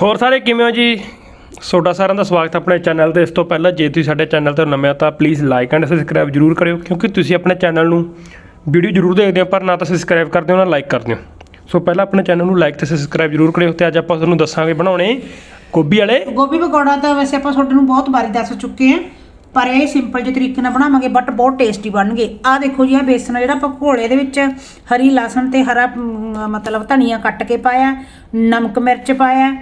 ਹੋਰ ਸਾਰੇ ਕਿਵੇਂ ਹੋ ਜੀ? ਤੁਹਾਡਾ ਸਾਰਿਆਂ ਦਾ ਸਵਾਗਤ ਹੈ ਆਪਣੇ ਚੈਨਲ ਤੇ। ਇਸ ਤੋਂ ਪਹਿਲਾਂ ਜੇ ਤੁਸੀਂ ਸਾਡੇ ਚੈਨਲ ਤੇ ਨਵੇਂ ਹੋ ਤਾਂ ਪਲੀਜ਼ ਲਾਈਕ ਐਂਡ ਸਬਸਕ੍ਰਾਈਬ ਜਰੂਰ ਕਰਿਓ ਕਿਉਂਕਿ ਤੁਸੀਂ ਆਪਣੇ ਚੈਨਲ ਨੂੰ ਵੀਡੀਓ ਜਰੂਰ ਦੇਖਦੇ ਹੋ ਪਰ ਨਾ ਤਾਂ ਸਬਸਕ੍ਰਾਈਬ ਕਰਦੇ ਹੋ ਨਾ ਲਾਈਕ ਕਰਦੇ ਹੋ। ਸੋ ਪਹਿਲਾਂ ਆਪਣੇ ਚੈਨਲ ਨੂੰ ਲਾਈਕ ਤੇ ਸਬਸਕ੍ਰਾਈਬ ਜਰੂਰ ਕਰਿਓ ਤੇ ਅੱਜ ਆਪਾਂ ਤੁਹਾਨੂੰ ਦੱਸਾਂਗੇ ਬਣਾਉਣੇ ਗੋਭੀ ਵਾਲੇ। ਗੋਭੀ ਪਕੌੜਾ ਤਾਂ ਵੈਸੇ ਆਪਾਂ ਤੁਹਾਡੇ ਨੂੰ ਬਹੁਤ ਵਾਰੀ ਦੱਸ ਚੁੱਕੇ ਹਾਂ ਪਰ ਇਹ ਸਿੰਪਲ ਜਿਹੇ ਤਰੀਕੇ ਨਾਲ ਬਣਾਵਾਂਗੇ ਬਟ ਬਹੁਤ ਟੇਸਟੀ ਬਣਨਗੇ। ਆਹ ਦੇਖੋ ਜੀ ਆ ਬੇਸਨ ਜਿਹੜਾ ਆਪਾਂ ਘੋਲੇ ਦੇ ਵਿੱਚ ਹਰੀ ਲਸਣ ਤੇ ਹਰਾ ਮ, ਮਤਲਬ ਧਨੀਆ ਕੱਟ ਕੇ ਪਾਇਆ ਨਮਕ ਮਿਰਚ ਪਾਇਆ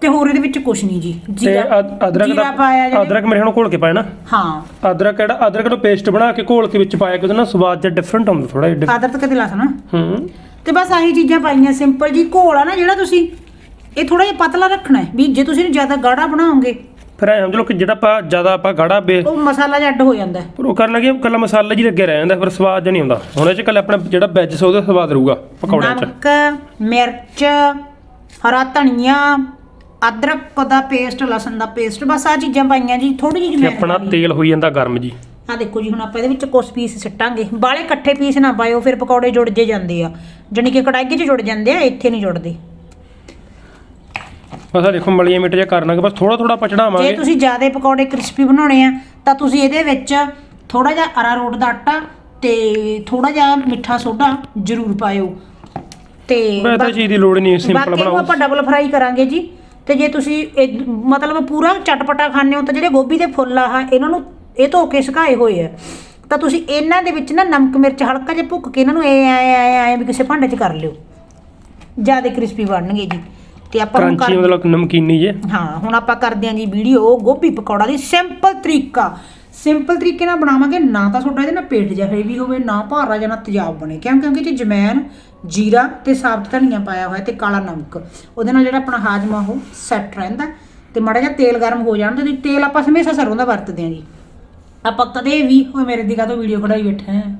ਤੇ ਹੋਰ ਇਹਦੇ ਵਿੱਚ ਕੁਛ ਨਹੀਂ ਜੀ। ਤੇ ਜੀਰਾ ਅਦ- ਅਦਰਕ ਜੀਰਾ ਪਾਇਆ ਦਾ ਜਿਹੜਾ ਅਦਰਕ ਮੇਰੇ ਹੁਣ ਘੋਲ ਕੇ ਪਾਇਆ ਨਾ। ਹਾਂ। ਅਦਰਕ ਕਿਹੜਾ ਅਦਰਕ ਨੂੰ ਪੇਸਟ ਬਣਾ ਕੇ ਘੋਲ ਕੇ ਵਿੱਚ ਪਾਇਆ ਕਿ ਉਹਦਾ ਨਾ ਸਵਾਦ ਜਿਹਾ ਡਿਫਰੈਂਟ ਹੁੰਦਾ ਥੋੜਾ ਜਿਹਾ ਆਦਰ ਤੱਕ ਤੇ ਲਸਣ। ਹੂੰ। ਤੇ ਬਸ ਆਹੀ ਚੀਜ਼ਾਂ ਪਾਈਆਂ ਸਿੰਪਲ ਜੀ। ਘੋਲ ਆ ਨਾ ਜਿਹੜਾ ਤੁਸੀਂ ਇਹ ਥੋੜਾ ਜਿਹਾ ਪਤਲਾ ਰੱਖਣਾ ਹੈ ਵੀ ਜੇ ਤੁਸੀਂ ਇਹਨੂੰ ਜ਼ਿਆਦਾ ਗਾੜਾ ਬਣਾਓਗੇ। ਫਿਰ ਐਂ ਸਮਝ ਲਓ ਕਿ ਜਿਹੜਾ ਆਪਾਂ ਜ਼ਿਆਦਾ ਆਪਾਂ ਗਾੜਾ ਬੇ ਉਹ ਮਸਾਲਾ ਜਿਹਾ ਅੱਡ ਹੋ ਜਾਂਦਾ ਹੈ। ਪਰ ਉਹ ਕਰਨ ਲੱਗੇ ਕੱਲਾ ਮਸਾਲਾ ਜੀ ਲੱਗੇ ਰਹਿ ਜਾਂਦਾ ਫਿਰ ਸਵਾਦ ਜਿਹਾ ਨਹੀਂ ਆਉਂਦਾ। ਹੁਣ ਇਹ ਚ ਕੱਲਾ ਆਪਣਾ ਜਿਹੜਾ ਵੈਜ ਉਹਦਾ ਸਵਾਦ ਰਹੂਗਾ ਪਕੌੜਿਆਂ ਚ। ਨਮਕ ਮਿਰਚ ਹਰਾ ਧਨੀਆ ਅਦਰਕ ਦਾ ਪੇਸਟ ਲਸਣ ਦਾ ਪੇਸਟ ਬਸ ਆ ਚੀਜ਼ਾਂ ਪਾਈਆਂ ਜੀ ਥੋੜੀ ਜਿਹੀ ਤੇ ਆਪਣਾ ਤੇਲ ਹੋਈ ਜਾਂਦਾ ਗਰਮ ਜੀ। ਆ ਦੇਖੋ ਜੀ ਹੁਣ ਆਪਾਂ ਇਹਦੇ ਵਿੱਚ ਕੁਛ ਪੀਸ ਸਿੱਟਾਂਗੇ। ਬਾਲੇ ਇਕੱਠੇ ਪੀਸ ਨਾ ਪਾਇਓ ਫਿਰ ਪਕੌੜੇ ਜੁੜ ਜੇ ਜਾਂਦੇ ਆ। ਜਾਣੀ ਕਿ ਕੜਾਈ 'ਚ ਜੁੜ ਜਾਂਦੇ ਆ ਇੱਥੇ ਨਹੀਂ ਜੁੜਦੇ। ਬਸ ਆ ਦੇਖੋ ਮਲੀਆਂ ਮਿੱਟ ਜਿਹਾ ਕਰਨਾ ਕਿ ਬਸ ਥੋੜਾ ਥੋੜਾ ਜੇ ਤੁਸੀਂ ਜ਼ਿਆਦਾ ਪਕੌੜੇ ਕ੍ਰਿਸਪੀ ਬਣਾਉਣੇ ਆ ਤਾਂ ਤੁਸੀਂ ਇਹਦੇ ਵਿੱਚ ਥੋੜਾ ਜਿਹਾ ਅਰਾਰੋਟ ਦਾ ਆਟਾ ਤੇ ਥੋੜਾ ਜਿਹਾ ਮਿੱਠਾ ਸੋਡਾ ਜ਼ਰੂਰ ਪਾਇਓ। ਤੇ ਮੈਂ ਤਾਂ ਬਸ- ਚੀਜ਼ ਦੀ ਲੋੜ ਨਹੀਂ ਸਿੰਪਲ ਬਾਕੀ ਨੂੰ ਬਣਾਓ। ਆਪਾਂ ਡਬਲ ਫਰਾਈ ਕਰਾਂਗੇ ਜੀ। ਤੇ ਜੇ ਤੁਸੀਂ ਇਹ- ਮਤਲਬ ਪੂਰਾ ਚਟਪਟਾ ਖਾਣੇ ਹੋ ਤਾਂ ਜਿਹੜੇ ਗੋਭੀ ਦੇ ਫੁੱਲ ਆ ਇਹਨਾਂ ਨੂੰ ਇਹ ਧੋ ਕੇ ਸੁਕਾਏ ਹੋਏ ਆ। ਤਾਂ ਤੁਸੀਂ ਇਹਨਾਂ ਦੇ ਵਿੱਚ ਨਾ ਨਮਕ ਮਿਰਚ ਹਲਕਾ ਜਿਹਾ ਭੁੱਕ ਕੇ ਇਹਨਾਂ ਨੂੰ ਐ ਐ ਐ ਐ ਵੀ ਕਿਸੇ ਭਾਂਡੇ 'ਚ ਕਰ ਲਿਓ। ਜ਼ਿਆਦਾ ਕ੍ਰਿਸਪੀ ਬਣਨਗੇ ਜੀ। ਤੇ ਆਪਾਂ ਹੁਣ ਕਰੰਚੀ ਕਰ ਮਤਲਬ ਨਮਕੀਨੀ ਜੇ। ਹਾਂ ਹੁਣ ਆਪਾਂ ਕਰਦੇ ਹਾਂ ਜੀ ਵੀਡੀਓ ਗੋਭੀ ਪਕੌੜਾ ਦੀ ਸਿੰਪਲ ਤਰੀਕਾ। ਸਿੰਪਲ ਤਰੀਕੇ ਨਾਲ ਬਣਾਵਾਂਗੇ ਨਾ ਤਾਂ ਤੁਹਾਡਾ ਇਹਦੇ ਨਾਲ ਪੇਟ ਜਿਹਾ ਹੈਵੀ ਹੋਵੇ ਨਾ ਭਾਰਾ ਜਾਂ ਨਾ ਤੇਜ਼ਾਬ ਬਣੇ। ਕਿਉਂ? ਕਿਉਂਕਿ ਇਹ 'ਚ ਜਮੈਨ ਜੀਰਾ ਤੇ ਸਾਬਤ ਧਨੀਆ ਪਾਇਆ ਹੋਇਆ ਤੇ ਕਾਲਾ ਨਮਕ। ਉਹਦੇ ਨਾਲ ਜਿਹੜਾ ਆਪਣਾ ਹਾਜਮਾ ਉਹ ਸੈੱਟ ਰਹਿੰਦਾ ਤੇ ਮਾੜਾ ਜਿਹਾ ਤੇਲ ਗਰਮ ਹੋ ਜਾਣ ਤੇ ਤੇਲ ਆਪਾਂ ਹਮੇਸ਼ਾ ਸਰੋਂ ਦਾ ਵਰਤਦੇ ਹਾਂ ਜੀ। ਆਪਾਂ ਕਦੇ ਵੀ ਉਹ ਮੇਰੇ ਦੀ ਕਾਹਤੋਂ ਵੀਡੀਓ ਖੜਾਈ ਬੈਠਾ ਹੈ।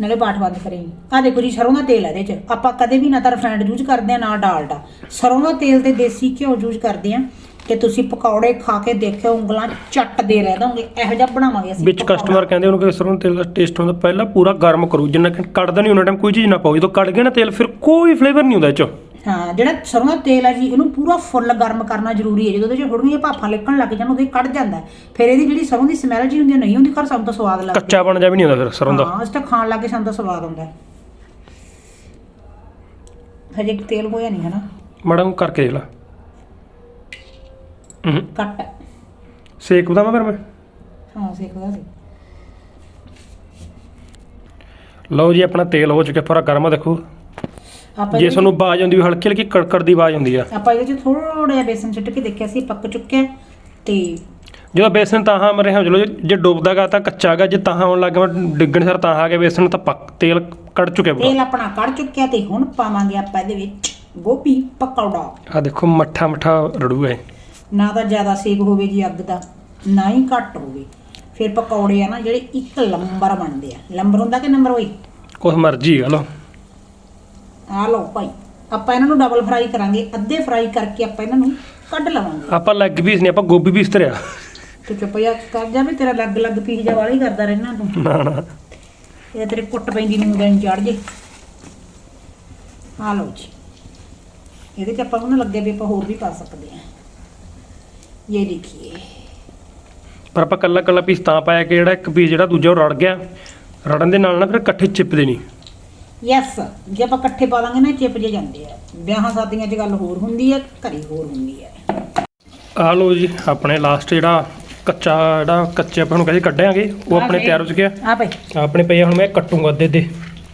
ਨਾਲੇ ਬਾਟ ਬੰਦ ਕਰੇ। ਆ ਦੇਖੋ ਜੀ, ਸਰੋਂ ਦਾ ਤੇਲ ਹੈ ਇਹਦੇ ਚ। ਆਪਾਂ ਕਦੇ ਵੀ ਨਾ ਤਾਂ ਰਿਫਾਈਨਡ ਯੂਜ਼ ਕਰਦੇ ਆ ਨਾ ਡਾਲਡਾ। ਸਰੋਂ ਦਾ ਤੇਲ ਤੇ ਦੇਸੀ ਘਿਓ ਯੂਜ਼ ਕਰਦੇ ਆ ਕਿ ਤੁਸੀਂ ਪਕੌੜੇ ਖਾ ਕੇ ਦੇਖਿਓ ਉਂਗਲਾਂ ਚੱਟਦੇ ਰਹਿ ਦੋਗੇ ਇਹੋ ਜਿਹਾ ਬਣਾਵਾਂਗੇ ਅਸੀਂ ਵਿੱਚ ਪਕੌੜਾ। ਕਸਟਮਰ ਕਹਿੰਦੇ ਉਹਨੂੰ ਕਿ ਸਰੋਂ ਦੇ ਤੇਲ ਦਾ ਟੇਸਟ ਹੁੰਦਾ ਪਹਿਲਾਂ ਪੂਰਾ ਗਰਮ ਕਰੂ। ਜਿੰਨਾ ਕਿ ਕੱਢਦਾ ਨਹੀਂ ਉਹਨਾਂ ਟਾਈਮ ਕੋਈ ਚੀਜ਼ ਨਾ ਪਾਓ। ਜਦੋਂ ਕੱਢ ਗਿਆ ਨਾ ਤੇਲ ਫਿਰ ਕੋਈ ਫਲੇਵਰ ਨਹੀਂ ਹੁੰਦਾ ਇਹ ਚ। ਹਾਂ ਜਿਹੜਾ ਸਰੋਂ ਦਾ ਤੇਲ ਹੈ ਜੀ ਇਹਨੂੰ ਪੂਰਾ ਫੁੱਲ ਗਰਮ ਕਰਨਾ ਜ਼ਰੂਰੀ ਹੈ। ਜਦੋਂ ਉਹਦੇ ਚ ਥੋੜੀਆਂ ਭਾਫਾਂ ਨਿਕਲਣ ਲੱਗ ਜਾਣ ਉਹਦੇ ਕੱਢ ਜਾਂਦਾ ਹੈ। ਫਿਰ ਇਹਦੀ ਜਿਹੜੀ ਸਰੋਂ ਦੀ ਸਮੈਲ ਜੀ ਹੁੰਦੀ ਹੈ, ਨਹੀਂ ਹੁੰਦੀ ਘਰ ਸਾਨੂੰ ਤਾਂ ਸਵਾਦ ਲੱਗਦਾ ਕੱਚਾ ਬਣ ਜਾ ਵੀ ਨਹੀਂ ਹੁੰਦਾ ਫਿਰ ਸਰੋਂ ਦਾ। ਹਾਂ ਇਸ ਤਾਂ ਖਾਣ ਲੱਗੇ ਸਾਨੂੰ ਤਾਂ ਸਵਾਦ ਆਉਂਦਾ ਹੈ। ਹਜੇ ਤੇਲ ਹੋਇਆ ਨਹੀਂ ਹੈ ਨਾ ਮਾੜਾ ਨੂੰ ਕਰਕੇ ਦੇਖ ਲਾ। ਹੂੰ ਘੱਟ ਹੈ ਸੇਕ ਬਦਾਮਾ ਫਿਰ ਮੈਂ। ਹਾਂ ਸੇਕਦਾ ਸੀ ਲਓ ਜੀ ਆਪਣਾ ਤੇਲ ਹੋ ਚੁੱਕਿਆ ਪੂਰਾ ਗਰਮ ਆ ਦੇਖੋ। ਆਪਾਂ ਜੇ ਇਹਦੇ ਤੁਹਾਨੂੰ ਆਵਾਜ਼ ਆਉਂਦੀ ਹੋਈ ਹਲਕੀ ਹਲਕੀ ਕੜਕੜ ਦੀ ਆਵਾਜ਼ ਆਉਂਦੀ ਆ। ਆਪਾਂ ਇਹਦੇ ਚ ਥੋੜਾ ਜਿਹਾ ਬੇਸਨ ਛਿੱਟ ਕੇ ਦੇਖਿਆ ਸੀ ਪੱਕ ਚੁੱਕਿਆ ਤੇ ਜਦੋਂ ਬੇਸਨ ਤਾਂ ਹਾਂ ਮਰੇ ਸਮਝ ਲਓ ਜੇ- ਜੇ ਡੁੱਬਦਾਗਾ ਤਾਂ ਕੱਚਾ ਗਾ ਜੇ ਤਾਂ ਆਉਣ ਲੱਗ ਗਿਆ ਡਿੱਗਣ ਸਰ ਤਾਂ ਆ ਗਿਆ ਬੇਸਨ ਤਾਂ ਪੱਕ ਤੇਲ ਕੱਢ ਚੁੱਕਿਆ ਤੇਲ ਪੂਰਾ ਆਪਣਾ ਕੱਢ ਚੁੱਕਿਆ ਤੇ ਹੁਣ ਪਾਵਾਂਗੇ ਆਪਾਂ ਇਹਦੇ ਵਿੱਚ ਗੋਭੀ ਪਕੌੜਾ। ਆ ਦੇਖੋ ਮੱਠਾ ਮੱਠਾ ਰੜੂਗਾ ਇਹ ਨਾ ਤਾਂ ਜ਼ਿਆਦਾ ਸੇਕ ਹੋਵੇ ਜੀ ਅੱਗ ਦਾ ਨਾ ਹੀ ਘੱਟ ਹੋਵੇ। ਫਿਰ ਪਕੌੜੇ ਆ ਨਾ ਜਿਹੜੇ ਇੱਕ ਲੰਬਰ ਬਣਦੇ ਆ। ਲੰਬਰ ਹੁੰਦਾ ਕਿ ਨੰਬਰ ਹੋਈ ਕੁਛ ਮਰਜ਼ੀ ਆ ਲਓ। ਆ ਲਓ ਭਾਈ ਆਪਾਂ ਇਹਨਾਂ ਨੂੰ ਡਬਲ ਫਰਾਈ ਕਰਾਂਗੇ ਅੱਧੇ ਫਰਾਈ ਕਰਕੇ ਆਪਾਂ ਇਹਨਾਂ ਨੂੰ ਕੱਢ ਲਵਾਂਗੇ। ਆਪਾਂ ਲੈਗ ਪੀਸ ਨਹੀਂ ਆਪਾਂ ਗੋਭੀ ਪੀਸ ਧਰਿਆ। ਤੂੰ ਚੁੱਪ ਜਾ ਕਰ ਜਾ ਵੀ ਤੇਰਾ ਲੱਗ ਲੱਗ ਪੀਸ ਜਾ ਵਾਲੀ ਕਰਦਾ ਰਹਿਣਾ ਤੂੰ। ਨਾ ਨਾ। ਇਹ ਤੇਰੇ ਕੁੱਟ ਪੈਂਦੀ ਨੂੰ ਦਿਨ ਚੜ ਜੇ। ਆ ਲਓ ਜੀ। ਇਹਦੇ ਚ ਆਪਾਂ ਨੂੰ ਲੱਗੇ ਵੀ ਆਪਾਂ ਹੋਰ ਵੀ ਪਾ ਸਕਦੇ ਹਾਂ। ਇਹ ਦੇਖੀਏ ਪਰ ਆਪਾਂ ਕੱਲਾ ਕੱਲਾ ਪੀਸ ਤਾਂ ਪਾਇਆ ਕਿ ਜਿਹੜਾ ਇੱਕ ਪੀਸ ਜਿਹੜਾ ਦੂਜਾ ਉਹ ਰੜ ਗਿਆ। ਰੜਨ ਦੇ ਨਾਲ ਨਾ ਫਿਰ ਇਕੱਠੇ ਚਿਪਦੇ ਨਹੀਂ ਯੈਸ ਜੇ ਆਪਾਂ ਇਕੱਠੇ ਪਾ ਲਾਂਗੇ ਨਾ ਚਿਪ ਜੇ ਜਾਂਦੇ ਆ। ਵਿਆਹਾਂ ਸ਼ਾਦੀਆਂ 'ਚ ਗੱਲ ਹੋਰ ਹੁੰਦੀ ਹੈ ਘਰੇ ਹੋਰ ਹੁੰਦੀ ਹੈ ਆ ਲਓ ਜੀ ਆਪਣੇ ਲਾਸਟ ਜਿਹੜਾ ਕੱਚਾ ਜਿਹੜਾ ਕੱਚੇ ਆਪਾਂ ਨੂੰ ਕਹਿੰਦੇ ਕੱਢਾਂਗੇ ਉਹ ਆਪਣੇ ਤਿਆਰ ਹੋ ਚੁੱਕਿਆ। ਆ ਭਾਈ ਆਪਣੇ ਪਏ ਹੁਣ ਮੈਂ ਕੱਟੂਗਾ ਅੱਧੇ ਅੱਧੇ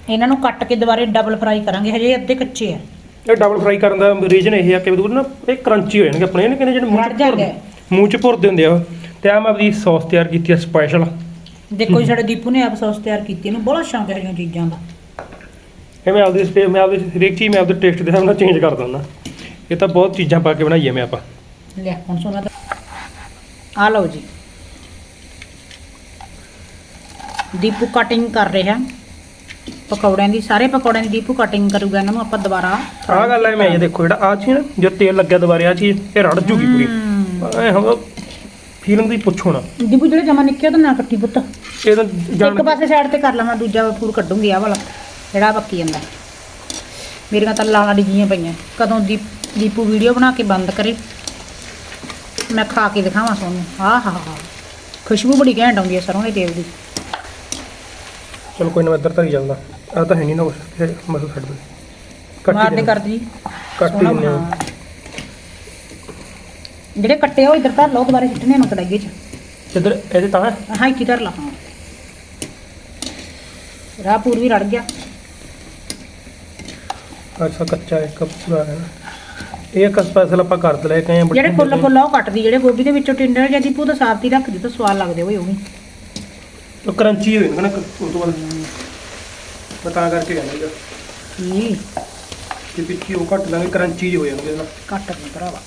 ਇਹਨਾਂ ਨੂੰ ਕੱਟ ਕੇ ਦੁਬਾਰੇ ਡਬਲ ਫਰਾਈ ਕਰਾਂਗੇ ਹਜੇ ਅੱਧੇ ਕੱਚੇ ਆ। ਇਹ ਡਬਲ ਫਰਾਈ ਕਰਨ ਦਾ ਰੀਜਨ ਇਹ ਆ ਕਿ ਉਹਦੇ ਨਾ ਇਹ ਕਰੰਚੀ ਹੋ ਜਾਣਗੇ ਆਪਣੇ ਇਹ ਨੀ ਕਹਿੰਦੇ ਜਿਹੜੇ ਮੂੰਹ ਚ ਭੁਰ- ਮੂੰਹ ਚ ਭੁਰਦੇ ਹੁੰਦੇ ਆ ਉਹ। ਤੇ ਆ ਮੈਂ ਆਪਣੀ ਸੌਸ ਤਿਆਰ ਕੀਤੀ ਆ ਸਪੈਸ਼ਲ ਦੇਖੋ ਜੀ ਸਾਡੇ ਦੀਪੂ ਨੇ ਆਪ ਸੌਸ ਤਿਆਰ ਕੀਤੀ ਇਹਨੂੰ ਬੜਾ ਸ਼ੌਂਕ ਹੈ ਇਹਨਾਂ ਚੀਜ਼ਾਂ ਦਾ। ਇਹ ਮੈਂ ਆਪਦੀ ਸਪੇ ਮੈਂ ਆਪਦੀ ਹਰੇਕ ਚੀਜ਼ ਮੈਂ ਆਪਦੇ ਟੇਸਟ ਦੇ ਹਿਸਾਬ ਨਾਲ ਚੇਂਜ ਕਰ ਦਿੰਦਾ। ਇਹ ਤਾਂ ਬਹੁਤ ਚੀਜ਼ਾਂ ਪਾ ਕੇ ਬਣਾਈ ਆ ਮੈਂ ਆਪਾਂ। ਲੈ ਹੁਣ ਸੋਨਾ ਆ ਲਓ ਜੀ। ਦੀਪੂ ਕਟਿੰਗ ਕਰ ਰਿਹਾ। ਪਕੌੜਿਆਂ ਦੀ ਸਾਰੇ ਪਕੌੜਿਆਂ ਦੀ ਦੀਪੂ ਕਟਿੰਗ ਕਰੂਗਾ ਇਹਨਾਂ ਨੂੰ ਆਪਾਂ ਦੁਬਾਰਾ ਆਹ ਗੱਲ ਹੈ ਮੈਂ ਇਹ ਦੇਖੋ ਜਿਹੜਾ ਆ ਚੀਜ਼ ਨਾ ਜੋ ਤੇਲ ਲੱਗਿਆ ਦੁਬਾਰੇ ਆ ਚੀਜ਼ ਇਹ ਰੜ ਜੂਗੀ ਪੂਰੀ। ਐ ਹਮ ਫੀਲਿੰਗ ਦੀ ਪੁੱਛੋ ਨਾ। ਦੀਪੂ ਜਿਹੜੇ ਜਮਾ ਨਿੱਕੇ ਉਹ ਤਾਂ ਨਾ ਕੱਟੀ ਪੁੱਤ। ਇਹ ਤਾਂ ਜਾਣ ਇੱਕ ਪਾਸੇ ਸਾਈਡ ਤੇ ਕਰ ਲਵਾਂ ਦੂਜਾ ਫੂਡ ਕੱਢੂੰਗੀ ਆ ਵਾਲਾ ਜਿਹੜਾ ਬੱਕੀ ਜਾਂਦਾ। ਮੇਰੀਆਂ ਤਾਂ ਲਾਲਾਂ ਡਿੱਗੀਆਂ ਪਈਆਂ। ਕਦੋਂ ਦੀ ਦੀਪੂ ਵੀਡੀਓ ਬਣਾ ਕੇ ਬੰਦ ਕਰੇ। ਮੈਂ ਖਾ ਕੇ ਦਿਖਾਵਾਂ ਤੁਹਾਨੂੰ ਆਹ ਹਾ ਹਾ ਖੁਸ਼ਬੂ ਬੜੀ ਘੈਂਟ ਆਉਂਦੀ ਹੈ ਸਰੋਂ ਦੇ ਤੇਲ ਦੀ। ਚਲੋ ਕੋਈ ਨਾ ਇੱਧਰ ਧਰੀ ਜਾਂਦਾ। ਆ ਤਾਂ ਹੈ ਨਹੀਂ ਨਾ ਕੁਛ ਮਸਲ ਛੱਡ ਦੇ। ਕੱਟ ਹੀ ਕਰਦੀ। ਕੱਟ ਹੀ ਸੋਹਣਾ ਦਿੰਦੇ ਆ। ਬਣਾ। ਜਿਹੜੇ ਕੱਟੇ ਉਹ ਇੱਧਰ ਧਰ ਲਓ ਦੁਬਾਰੇ ਸਿੱਟਣੇ ਨੂੰ ਕੜਾਈਏ ਚ। ਇੱਧਰ ਇਹਦੇ ਤਾਂ ਹੈ? ਹਾਂ ਹੀ ਧਰ ਲਾ। ਹਾਂ ਰਾਹ ਪੂਰ ਵੀ ਰੜ ਗਿਆ। ਅੱਛਾ ਕੱਚਾ ਇੱਕ ਪੂਰਾ ਹੈ ਨਾ। ਇਹ ਇੱਕ ਸਪੈਸ਼ਲ ਆਪਾਂ ਕਰ ਦਲੇ ਕਹੇ ਜਿਹੜੇ ਫੁੱਲ ਫੁੱਲ ਆ ਉਹ ਕੱਟਦੀ ਜਿਹੜੇ ਗੋਭੀ ਦੇ ਵਿੱਚੋਂ ਟਿੰਡਰ ਜਾਂ ਦੀਪੂ ਤਾਂ ਸਾਫਤੀ ਰੱਖਦੀ ਤਾਂ ਸਵਾਦ ਲੱਗਦੇ ਹੋਏ ਉਹ ਵੀ। ਉਹ ਕਰੰਚੀ ਹੋ ਜਾਂਦਾ ਨਾ ਉਸ ਤੋਂ ਬਾਅਦ ਮੈਂ ਤਾਂ ਕਰਕੇ ਕਹਿੰਦਾ ਕੀ? ਕਿ ਪਿੱਛੇ ਉਹ ਘੱਟ ਲਾਂਗੇ ਕਰੰਚੀ ਹੋ ਜਾਂਦੀ ਨਾਲ। ਕੱਟ ਨਹੀਂ ਭਰਾਵਾ।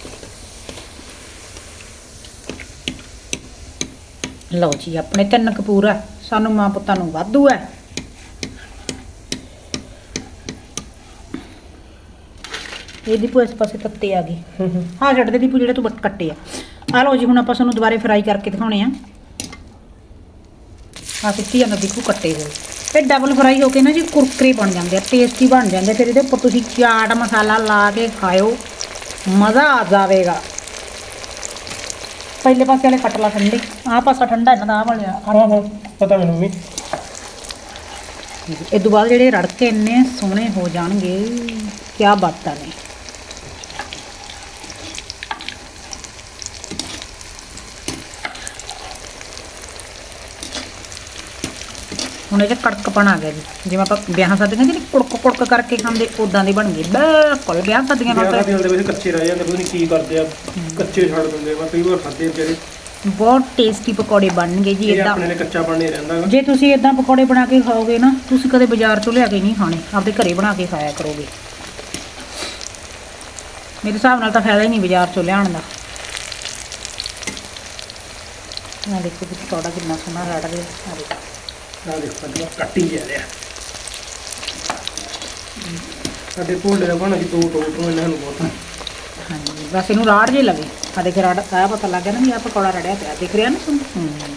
ਲਓ ਜੀ ਆਪਣੇ ਤਿੰਨ ਕਪੂਰ ਆ। ਸਾਨੂੰ ਮਾਂ ਪੁੱਤਾਂ ਨੂੰ ਵਾਧੂ ਹੈ ਇਹ ਦੀਪੂ ਇਸ ਪਾਸੇ ਤੱਤੇ ਆ ਗਏ। ਹੂੰ ਛੱਡ ਦੇ ਦੀਪੂ ਜਿਹੜੇ ਤੂੰ ਕੱਟੇ ਆ। ਆ ਲਓ ਜੀ ਹੁਣ ਆਪਾਂ ਤੁਹਾਨੂੰ ਦੁਬਾਰੇ ਫਰਾਈ ਕਰਕੇ ਦਿਖਾਉਣੇ ਆ। ਆ ਸਿੱਟੀ ਜਾਂਦਾ ਦੀਪੂ ਕੱਟੇ ਹੋਏ। ਤੇ ਡਬਲ ਫਰਾਈ ਹੋ ਕੇ ਨਾ ਜੀ ਕੁਰਕਰੇ ਬਣ ਜਾਂਦੇ ਆ ਟੇਸਟੀ ਬਣ ਜਾਂਦੇ ਆ। ਫਿਰ ਇਹਦੇ ਉੱਪਰ ਤੁਸੀਂ ਚਾਟ ਮਸਾਲਾ ਲਾ ਕੇ ਖਾਇਓ ਮਜ਼ਾ ਆ ਜਾਵੇਗਾ। ਪਹਿਲੇ ਪਾਸੇ ਵਾਲੇ ਕੱਟ ਲਾ ਠੰਡੇ ਆਹ ਪਾਸਾ ਠੰਡਾ ਇਹਨਾਂ ਦਾ ਆਹ ਵਾਲਿਆ ਹਾਂ ਹਾਂ ਪਤਾ ਮੈਨੂੰ ਵੀ। ਇਹ ਤੋਂ ਬਾਅਦ ਜਿਹੜੇ ਰੜਕੇ ਇੰਨੇ ਸੋਹਣੇ ਹੋ ਜਾਣਗੇ ਕੀ ਬਾਤਾਂ ਨੇ। ਹੁਣ ਇਹ 'ਚ ਕੜਕਪਣ ਆ ਗਿਆ ਜੀ। ਜਿਵੇਂ ਆਪਾਂ ਵਿਆਹਾਂ ਸ਼ਾਦੀਆਂ ਨੀ ਕੁੜਕ ਕੁੜਕ ਕਰਕੇ ਖਾਂਦੇ ਉਦਾਂ ਦੇ ਬਣ ਗਏ ਬਿਲਕੁਲ ਵਿਆਹ ਸ਼ਾਦੀਆਂ ਨਾਲ ਵਿਆਹ ਤਾਂ ਦੇ ਵਿੱਚ ਕੱਚੇ ਰਹਿ ਜਾਂਦੇ ਪਤਾ ਨਹੀਂ ਕੀ ਕਰਦੇ ਆ ਕੱਚੇ ਛੱਡ ਦਿੰਦੇ ਮੈਂ ਕਈ ਵਾਰ ਖਾਦੇ ਜਿਹੜੇ ਬਹੁਤ ਟੇਸਟੀ ਪਕੌੜੇ ਬਣਨਗੇ ਜੀ ਇਹ ਇਦਾਂ ਆਪਣੇ ਲਈ ਕੱਚਾ ਬਣ ਨਹੀਂ ਰਹਿੰਦਾ ਗਾ। ਜੇ ਤੁਸੀਂ ਇਦਾਂ ਪਕੌੜੇ ਬਣਾ ਕੇ ਖਾਓਗੇ ਨਾ ਤੁਸੀਂ ਕਦੇ ਬਾਜ਼ਾਰ ਤੋਂ ਲਿਆ ਕੇ ਨਹੀਂ ਖਾਣੇ। ਆਪਦੇ ਘਰੇ ਬਣਾ ਕੇ ਖਾਇਆ ਕਰੋਗੇ। ਮੇਰੇ ਹਿਸਾਬ ਨਾਲ ਤਾਂ ਫਾਇਦਾ ਹੀ ਨਹੀਂ ਬਾਜ਼ਾਰ ਤੋਂ ਲਿਆਉਣ ਦਾ। ਨਾ ਦੇਖੋ ਕਿ ਪਕੌੜਾ ਕਿੰਨਾ ਸੋਹਣਾ ਰੜ ਰਿਹਾ। ਆ ਦੇਖੋ। ਆਹ ਦੇਖੋ ਅੱਜ ਕੱਟੀ ਜਾ ਰਿਹਾ। ਸਾਡੇ ਭੋਲੇ ਦਾ ਬਣਾ ਜੀ ਦੋ ਟੋਟ ਨੂੰ ਇਹਨਾਂ ਨੂੰ ਬਹੁਤ। ਹਾਂਜੀ ਬਸ ਇਹਨੂੰ ਰਾੜ ਜੇ ਲਵੇ ਆ ਦੇਖ ਰਾੜ ਆ ਪਤਾ ਲੱਗ ਗਿਆ ਨਾ ਵੀ ਆ ਪਕੌੜਾ ਰੜਿਆ ਪਿਆ। ਦਿਖ ਰਿਹਾ ਨਾ ਤੁਹਾਨੂੰ? ਹੂੰ।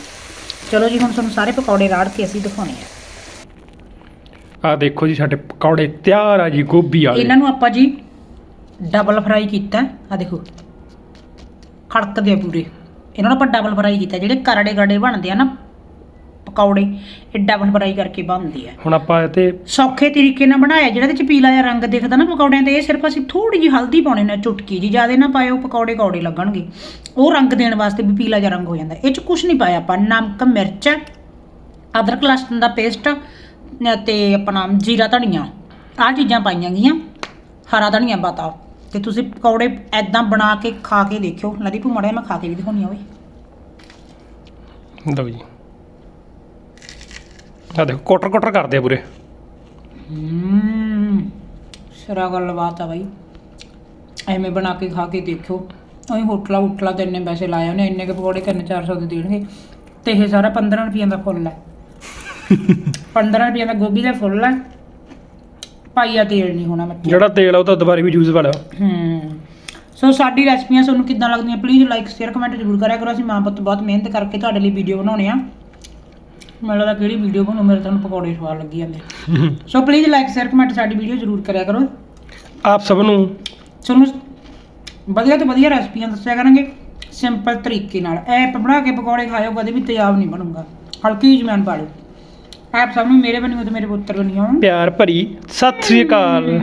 ਚਲੋ ਜੀ ਹੁਣ ਤੁਹਾਨੂੰ ਸਾਰੇ ਪਕੌੜੇ ਰਾੜ ਕੇ ਅਸੀਂ ਦਿਖਾਉਣੇ ਆ। ਆ ਦੇਖੋ ਜੀ ਸਾਡੇ ਪਕੌੜੇ ਤਿਆਰ ਆ ਜੀ ਗੋਭੀ ਵਾਲੇ। ਇਹਨਾਂ ਨੂੰ ਆਪਾਂ ਜੀ ਡਬਲ ਫਰਾਈ ਕੀਤਾ। ਆ ਦੇਖੋ ਖੜਕਦੇ ਆ ਪੂਰੇ। ਇਹਨਾਂ ਨੂੰ ਆਪਾਂ ਡਬਲ ਫਰਾਈ ਕੀਤਾ। ਜਿਹੜੇ ਕਰੜੇ ਗੜੇ ਬਣਦੇ ਆ ਨਾ ਪਕੌੜੇ ਇਹ ਡਬਲ ਫਰਾਈ ਕਰਕੇ ਬਣਦੇ ਆ ਹੁਣ ਆਪਾਂ ਇਹ ਤੇ ਸੌਖੇ ਤਰੀਕੇ ਨਾਲ ਬਣਾਇਆ ਜਿਹੜਾ ਇਹਦੇ ਚ ਪੀਲਾ ਜਿਹਾ ਰੰਗ ਦਿਖਦਾ ਨਾ ਪਕੌੜਿਆਂ ਤੇ ਇਹ ਸਿਰਫ ਅਸੀਂ ਥੋੜੀ ਜਿਹੀ ਹਲਦੀ ਪਾਉਣੇ ਨੇ ਚੁਟਕੀ ਜੀ ਜ਼ਿਆਦਾ ਨਾ ਪਾਇਓ ਪਕੌੜੇ ਕੌੜੇ ਲੱਗਣਗੇ। ਉਹ ਰੰਗ ਦੇਣ ਵਾਸਤੇ ਵੀ ਪੀਲਾ ਜਿਹਾ ਰੰਗ ਹੋ ਜਾਂਦਾ। ਇਹ ਚ ਕੁਝ ਨਹੀਂ ਪਾਇਆ ਆਪਾਂ ਨਮਕ ਮਿਰਚ ਅਦਰਕ ਲਸਣ ਦਾ ਪੇਸਟ ਤੇ ਆਪਣਾ ਜੀਰਾ ਧਨੀਆ। ਆਹ ਚੀਜ਼ਾਂ ਪਾਈਆਂ ਗਈਆਂ ਹਰਾ ਧਨੀਆ ਪਾਤਾ। ਤੇ ਤੁਸੀਂ ਪਕੌੜੇ ਐਦਾਂ ਬਣਾ ਕੇ ਖਾ ਕੇ ਦੇਖਿਓ। ਲਦੀ ਭੂ ਮੜਿਆ ਮੈਂ ਖਾ ਕੇ ਵੀ ਦਿਖਾਉਣੀ ਆ ਓਏ। ਲਓ ਜੀ। ਆ ਦੇਖੋ ਕੋਟਰ ਕੋਟਰ ਕਰਦੇ ਆ ਪੂਰੇ। ਹੂੰ ਸਿਰਾ ਗੱਲਬਾਤ ਆ ਬਾਈ। ਐਵੇਂ ਬਣਾ ਕੇ ਖਾ ਕੇ ਦੇਖਿਓ। ਅਸੀਂ ਹੋਟਲਾ ਹੋਟਲਾ ਤੇ ਇੰਨੇ ਪੈਸੇ ਲਾਏ ਉਹਨੇ ਇੰਨੇ ਕੇ ਪਕੌੜੇ ਕਰਨੇ 400 ਦੇ ਦੇਣਗੇ। ਤੇ ਇਹ ਸਾਰਾ 15 ਰੁਪਈਆਂ ਦਾ ਫੁੱਲ ਹੈ। 15 ਰੁਪਈਆਂ ਦਾ ਗੋਭੀ ਦਾ ਫੁੱਲ ਹੈ। ਪਾਈਆ ਤੇਲ ਨਹੀਂ ਹੋਣਾ ਮੱਕੀ ਜਿਹੜਾ ਤੇਲ ਆ ਉਹ ਤਾਂ ਦੁਬਾਰੇ ਵੀ ਯੂਜ਼ ਵਾਲਾ। ਹੂੰ। ਸੋ ਸਾਡੀ ਰੈਸਪੀਆਂ ਤੁਹਾਨੂੰ ਕਿੱਦਾਂ ਲੱਗਦੀਆਂ ਪਲੀਜ਼ ਲਾਈਕ ਸ਼ੇਅਰ ਕਮੈਂਟ ਜ਼ਰੂਰ ਕਰਿਆ ਕਰੋ। ਅਸੀਂ ਮਾਂ ਪੁੱਤ ਬਹੁਤ ਮਿਹਨਤ ਕਰਕੇ ਤੁਹਾਡੇ ਲਈ ਵੀਡੀਓ ਬਣਾਉਣੇ ਆ। ਮੈਨੂੰ ਲੱਗਦਾ ਕਿਹੜੀ ਵੀਡੀਓ ਬਣੂ ਮੇਰੇ ਤੁਹਾਨੂੰ ਪਕੌੜੇ ਸਵਾਦ ਲੱਗੀ ਜਾਂਦੇ। So please like share comment ਸਾਡੀ ਵੀਡੀਓ ਜ਼ਰੂਰ ਕਰਿਆ ਕਰੋ। ਆਪ ਸਭ ਨੂੰ। ਤੁਹਾਨੂੰ ਵਧੀਆ ਤੋਂ ਵਧੀਆ ਰੈਸਪੀਆਂ ਦੱਸਿਆ ਕਰਾਂਗੇ ਸਿੰਪਲ ਤਰੀਕੇ ਨਾਲ। ਐਪ ਬਣਾ ਕੇ ਪਕੌੜੇ ਖਾਇਓ ਕਦੇ ਵੀ ਤੇਜ਼ਾਬ ਨਹੀਂ ਬਣੂਗਾ। ਹਲਕੀ ਜਮੈਨ ਪਾ ਲਓ ਐਪ ਸਭ ਨੂੰ ਮੇਰੇ ਬਣੀਓ ਤੇ ਮੇਰੇ ਪੁੱਤਰ ਬਣੀਓ ਪਿਆਰ ਭਰੀ। ਸਤਿ ਸ੍ਰੀ ਅਕਾਲ।